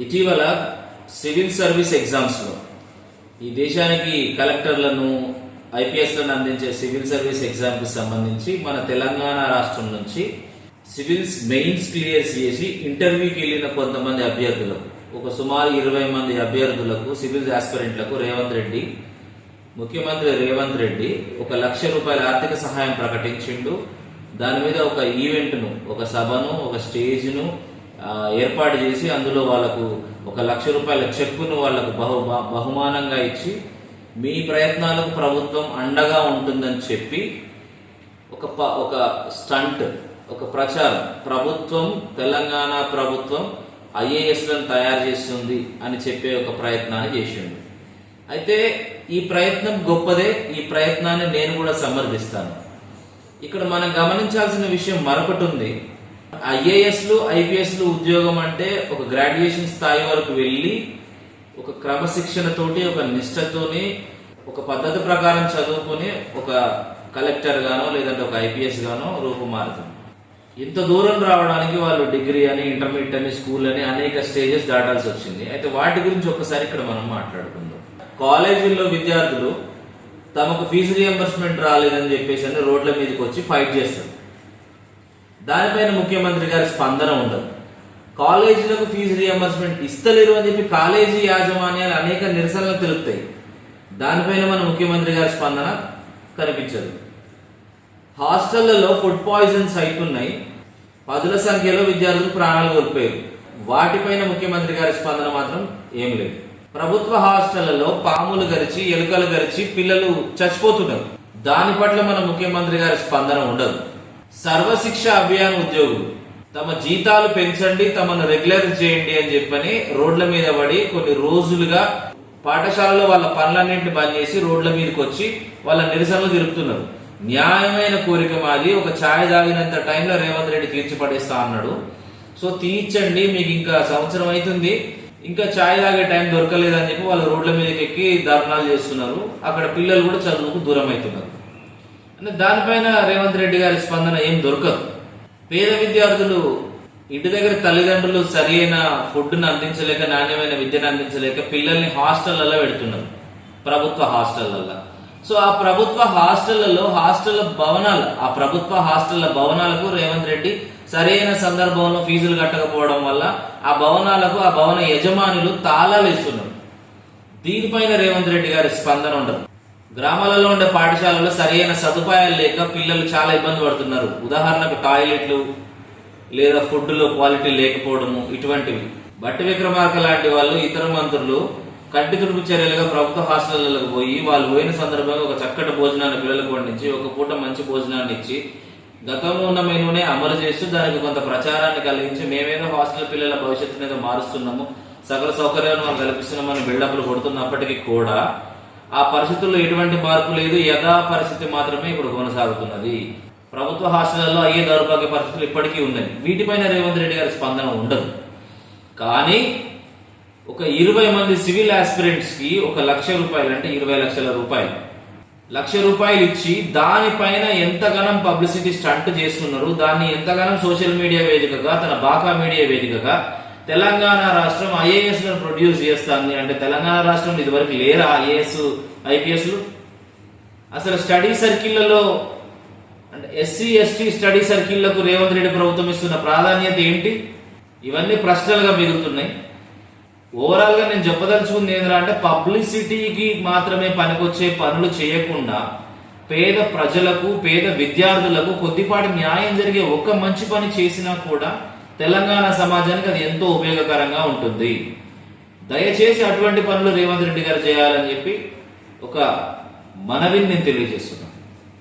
ఇటీవల civil service ఎగ్జామ్స్లో ఈ దేశానికి కలెక్టర్లను ఐపీఎస్లను అందించే సివిల్ సర్వీస్ ఎగ్జామ్కి సంబంధించి మన తెలంగాణ రాష్ట్రం నుంచి సివిల్స్ మెయిన్స్ క్లియర్ చేసి ఇంటర్వ్యూకి వెళ్ళిన కొంతమంది అభ్యర్థులకు ఒక సుమారు ఇరవై మంది అభ్యర్థులకు సివిల్స్ ఆస్పిరెంట్లకు రేవంత్ రెడ్డి ముఖ్యమంత్రి రేవంత్ రెడ్డి ఒక లక్ష రూపాయల ఆర్థిక సహాయం ప్రకటించిండు. దాని మీద ఒక ఈవెంట్ను ఒక సభను ఒక స్టేజ్ను ఏర్పాటు చేసి అందులో వాళ్ళకు ఒక లక్ష రూపాయల చెక్కును వాళ్ళకు బహు బహు- బహుమానంగా ఇచ్చి మీ ప్రయత్నాలకు ప్రభుత్వం అండగా ఉంటుందని చెప్పి ఒక ప- ఒక స్టంట్ ఒక ప్రచారం. ప్రభుత్వం తెలంగాణ ప్రభుత్వం ఐఏఎస్లను తయారు చేస్తుంది అని చెప్పే ఒక ప్రయత్నాన్ని చేసిండు అయితే ఈ ప్రయత్నం గొప్పదే ఈ ప్రయత్నాన్ని నేను కూడా సమర్థిస్తాను. ఇక్కడ మనం గమనించాల్సిన విషయం మరొకటి ఉంది. ఐఏఎస్లు ఐపీఎస్లు ఉద్యోగం అంటే ఒక గ్రాడ్యుయేషన్ స్థాయి వరకు వెళ్ళి ఒక క్రమశిక్షణతోటి ఒక నిష్ఠతోని ఒక పద్ధతి ప్రకారం చదువుకొని ఒక కలెక్టర్ గానో లేదంటే ఒక ఐపీఎస్ గానో రూపుమారుతుంది ఇంత దూరం రావడానికి వాళ్ళు డిగ్రీ అని ఇంటర్మీడియట్ అని స్కూల్ అని అనేక స్టేజెస్ దాటాల్సి వచ్చింది. అయితే వాటి గురించి ఒక్కసారి ఇక్కడ మనం మాట్లాడుకుందాం. కాలేజీల్లో విద్యార్థులు తమకు ఫీజు రియంబర్స్మెంట్ రాలేదని చెప్పేసి అని రోడ్ల మీదకి వచ్చి ఫైట్ చేస్తారు. దానిపైన ముఖ్యమంత్రి గారి స్పందన ఉండదు. కాలేజీలకు ఫీజు రియంబర్స్మెంట్ ఇస్తలేరు అని చెప్పి కాలేజీ యాజమాన్యాలు అనేక నిరసనలు తెలుపుతాయి. దానిపైన మన ముఖ్యమంత్రి గారి స్పందన కనిపించదు. హాస్టళ్ళలో ఫుడ్ పాయిజన్స్ అవుతున్నాయి పదుల సంఖ్యలో విద్యార్థులు ప్రాణాలు కోల్పోయారు. వాటిపైన ముఖ్యమంత్రి గారి స్పందన మాత్రం ఏం లేదు. ప్రభుత్వ హాస్టళ్ళలో పాములు గరిచి ఎలుకలు గరిచి పిల్లలు చచ్చిపోతున్నారు. దాని పట్ల మన ముఖ్యమంత్రి గారి స్పందన ఉండదు. సర్వశిక్ష అభియాన్ ఉద్యోగులు. తమ జీతాలు పెంచండి తమను రెగ్యులర్ చేయండి అని చెప్పని రోడ్ల మీద పడి కొన్ని రోజులుగా పాఠశాలలో వాళ్ళ పనులన్నింటిని బంద్ చేసి రోడ్ల మీదకి వచ్చి వాళ్ళ నిరసనలు తిరుపుతున్నారు న్యాయమైన కోరిక మాది ఒక ఛాయ్ తాగినంత టైంలో రేవంత్ రెడ్డి తీర్చి పడేస్తా అన్నాడు. సో తీర్చండి మీకు ఇంకా సంవత్సరం అవుతుంది. ఇంకా ఛాయ్ తాగే టైం దొరకలేదని చెప్పి వాళ్ళు రోడ్ల మీదకి ఎక్కి ధర్నాలు చేస్తున్నారు. అక్కడ పిల్లలు కూడా చదువుకు దూరం అవుతున్నారు. అంటే దానిపైన రేవంత్ రెడ్డి గారి స్పందన ఏం దొరకదు. పేద విద్యార్థులు ఇంటి దగ్గర తల్లిదండ్రులు సరి అయిన ఫుడ్ను అందించలేక నాణ్యమైన విద్యను అందించలేక పిల్లల్ని హాస్టళ్ళలో పెడుతున్నారు. ప్రభుత్వ హాస్టళ్ళలో సో ఆ ప్రభుత్వ హాస్టళ్ళలో హాస్టల్ భవనాలు ఆ ప్రభుత్వ హాస్టళ్ళ భవనాలకు రేవంత్ రెడ్డి సరైన సందర్భంలో ఫీజులు కట్టకపోవడం వల్ల ఆ భవనాలకు ఆ భవన యజమానులు తాళాలు ఇస్తున్నారు దీనిపైన రేవంత్ రెడ్డి గారి స్పందన ఉండదు. గ్రామాలలో ఉండే పాఠశాలలో సరైన సదుపాయాలు లేక పిల్లలు చాలా ఇబ్బంది పడుతున్నారు. ఉదాహరణకు టాయిలెట్లు లేదా ఫుడ్లో క్వాలిటీ లేకపోవడము ఇటువంటివి. బట్టి విక్రమార్క లాంటి వాళ్ళు ఇతర మంత్రులు కంటి తుడుపు చర్యలుగా ప్రభుత్వ హాస్టళ్ళకు పోయి వాళ్ళు పోయిన సందర్భంగా ఒక చక్కటి భోజనాన్ని పిల్లలకు వండించి ఒక పూట మంచి భోజనాన్ని ఇచ్చి గతంలో ఉన్న మెనూనే అమలు చేస్తూ దానికి కొంత ప్రచారాన్ని కలిగించి మేమేదో హాస్టల్ పిల్లల భవిష్యత్తుని మారుస్తున్నాము సకల సౌకర్యాలను మనం కల్పిస్తున్నామని బిల్డప్లు కొడుతున్నప్పటికీ కూడా ఆ పరిస్థితుల్లో ఎటువంటి మార్పు లేదు. యథా పరిస్థితి మాత్రమే ఇప్పుడు కొనసాగుతున్నది. ప్రభుత్వ హాస్టళ్ళలో అయ్యే దౌర్భాగ్య పరిస్థితులు ఇప్పటికీ ఉన్నాయి వీటిపైన రేవంత్ రెడ్డి గారి స్పందన ఉండదు. కానీ ఒక ఇరవై మంది సివిల్ ఆస్పిరెంట్స్కి ఒక లక్ష రూపాయలు అంటే ఇరవై లక్షల రూపాయలు. లక్ష రూపాయలు ఇచ్చి దానిపైన ఎంతగానం పబ్లిసిటీ స్టంట్ చేస్తున్నారు. దాన్ని ఎంతగానం సోషల్ మీడియా వేదికగా తన బాకా మీడియా వేదికగా తెలంగాణ రాష్ట్రం ఐఏఎస్ ప్రొడ్యూస్ చేస్తుంది. అంటే తెలంగాణ రాష్ట్రం ఇదివరకు లేరా ఐఏఎస్ ఐపీఎస్లు అసలు స్టడీ సర్కిళ్ళలో అంటే ఎస్సీ ఎస్టీ స్టడీ సర్కిళ్ళకు రేవంత్ రెడ్డి ప్రభుత్వం ఇస్తున్న ప్రాధాన్యత ఏంటి? ఇవన్నీ ప్రశ్నలుగా మిగులుతున్నాయి. ఓవరాల్గా నేను చెప్పదలుచుకుంది ఏంటంటే అంటే పబ్లిసిటీకి మాత్రమే పనికొచ్చే పనులు చేయకుండా పేద ప్రజలకు పేద విద్యార్థులకు కొద్దిపాటి న్యాయం జరిగే ఒక్క మంచి పని చేసినా కూడా తెలంగాణ సమాజానికి అది ఎంతో ఉపయోగకరంగా ఉంటుంది. దయచేసి అటువంటి పనులు రేవంత్ రెడ్డి గారు చేయాలని చెప్పి ఒక మనవిని నేను తెలియజేస్తున్నాను.